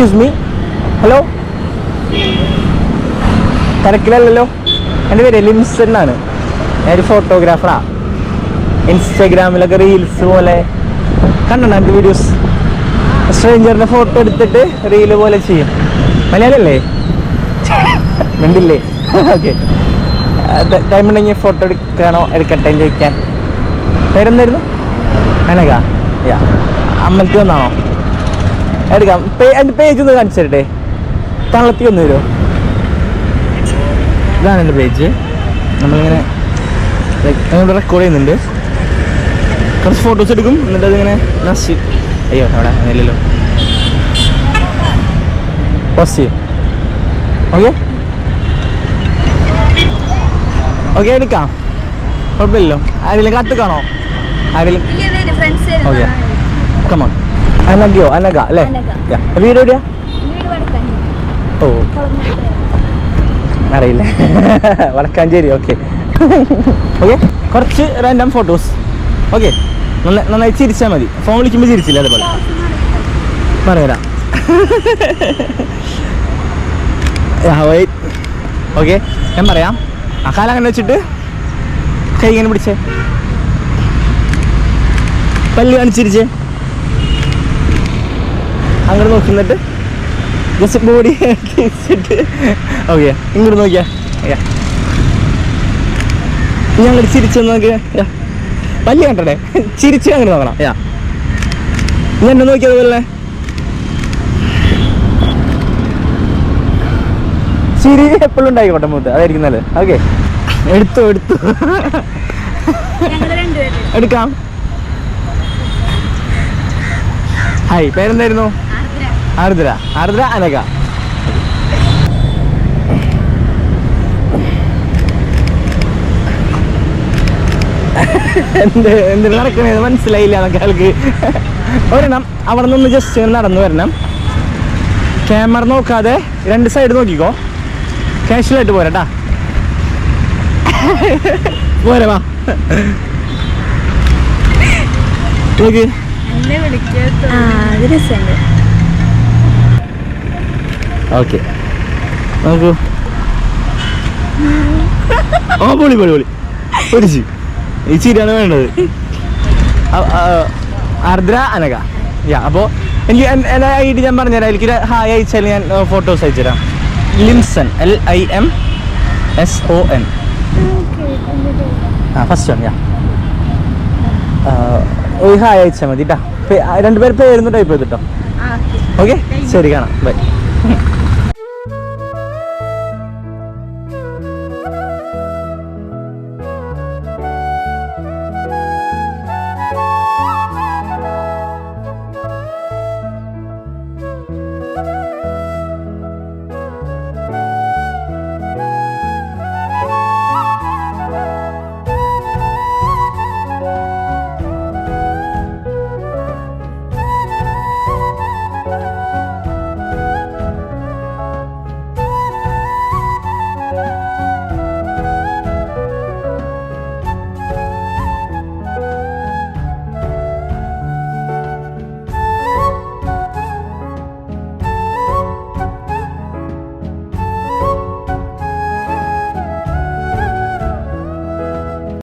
Excuse me hello തിരക്കിലല്ലല്ലോ. എന്റെ പേര് ലിംസൺ എന്നാണ് ഞാനൊരു ഫോട്ടോഗ്രാഫറാ ഇൻസ്റ്റാഗ്രാമിലൊക്കെ റീൽസ് പോലെ കണ്ടോ എന്റെ വീഡിയോസ് സ്ട്രേഞ്ചറിന്റെ ഫോട്ടോ എടുത്തിട്ട് റീൽ പോലെ ചെയ്യും. മലയാളല്ലേ മിണ്ടില്ലേ? ഓക്കെ ടൈം ഉണ്ടെങ്കിൽ ഫോട്ടോ എടുക്കണോ? എടുക്കട്ടെ ചോദിക്കാൻ. പേരെന്തായിരുന്നു? അനക യാ വന്നാണോ? എടുക്കാം. പേ- എന്റെ പേജ് ഒന്ന് കാണിച്ചു തരട്ടെ? തള്ളത്തി ഒന്ന് വരുമോ ഇതാണ് എന്റെ പേജ് നമ്മളിങ്ങനെ ഞങ്ങൾ റെക്കോർഡ് ചെയ്യുന്നുണ്ട്. കുറച്ച് ഫോട്ടോസ് എടുക്കും. എന്നിട്ട് അതിങ്ങനെ നശി അയ്യോ അവിടെ അങ്ങനെയല്ലോ പോസ്റ്റ് ചെയ്യും. ഓക്കെ ഓക്കെ എടുക്കാം. കുഴപ്പമില്ലല്ലോ. ആരെങ്കിലും കത്തുക്കാണോ ആരെങ്കിലും ഓക്കെ കമോൺ അനഗയോ അനഗ അല്ലേ. വീട് എവിടെയാ? ഓ. അറിയില്ല. വടക്കാഞ്ചേരി ഓക്കെ. ഓക്കെ കുറച്ച് റാൻഡം ഫോട്ടോസ് ഓക്കെ നന്നായി ചിരിച്ചാൽ മതി. ഫോൺ വിളിക്കുമ്പോൾ ചിരിച്ചില്ല അതേപോലെ. പറഞ്ഞുതരാം. ഓക്കെ ഞാൻ പറയാം. ആ കാലം അങ്ങനെ വെച്ചിട്ട്? കൈ ഇങ്ങനെ പിടിച്ചേ. പല്ല് കാണിച്ചിരിച്ചേ അങ്ങോട്ട് നോക്കുന്നിട്ട് ജസ്റ്റ് ബോഡി ഓക്കെ ഇങ്ങോട്ട് നോക്കിയാ. അങ്ങോട്ട് ചിരിച്ചു നോക്കിയാ. പല്ല് കണ്ടേ ചിരിച്ച് അങ്ങനെ നോക്കണം. യാ ഇനി എന്നെ നോക്കിയത് പോലെ ചിരി എപ്പോഴും ഉണ്ടായിക്കോട്ടെ മൂത്ത് അതായിരിക്കും നല്ലത്. ഓക്കെ എടുത്തു എടുത്തു. ഞങ്ങൾ എടുക്കാം. ഹായ് പേരെന്തായിരുന്നു? ആർദ്ര ആർദ്ര അനക എന്ത് എന്ത് നടക്കണേ മനസ്സിലായില്ല എന്നൊക്കെ ആൾക്ക്. ഒരെണ്ണം അവിടെ നിന്ന് ജസ്റ്റ് നടന്നു വരണം. ക്യാമറ നോക്കാതെ രണ്ട് സൈഡ് നോക്കിക്കോ. കാഷ്വലായിട്ട് പോരട്ടാ പോരെ വാ. നോക്ക് എന്നെ വിളിക്കാത്ത ആ അത് രസമുണ്ട് ഓക്കെ. നോക്കൂ. ഓ പൊളി പൊളി പൊളി. പൊരിച്ച് ഈ ചിരിയാണ് വേണ്ടത്. ആർദ്ര അനക യാ അപ്പോൾ എനിക്ക് എൻ- എന്റെ ഐ ഡി ഞാൻ പറഞ്ഞുതരാം. എനിക്ക് ഹായ് അയച്ചാൽ ഞാൻ ഫോട്ടോസ് അയച്ചുതരാം. Limson L I M S O N. ആ ഫസ്റ്റ് വൺ യാ. ഒരു ഹായ് അയച്ചാൽ മതി കേട്ടോ രണ്ടുപേർ പേരൊന്ന് ടൈപ്പ് ചെയ്തിട്ടോ. ഓക്കെ. ശരി കാണാം. Bye Yeah.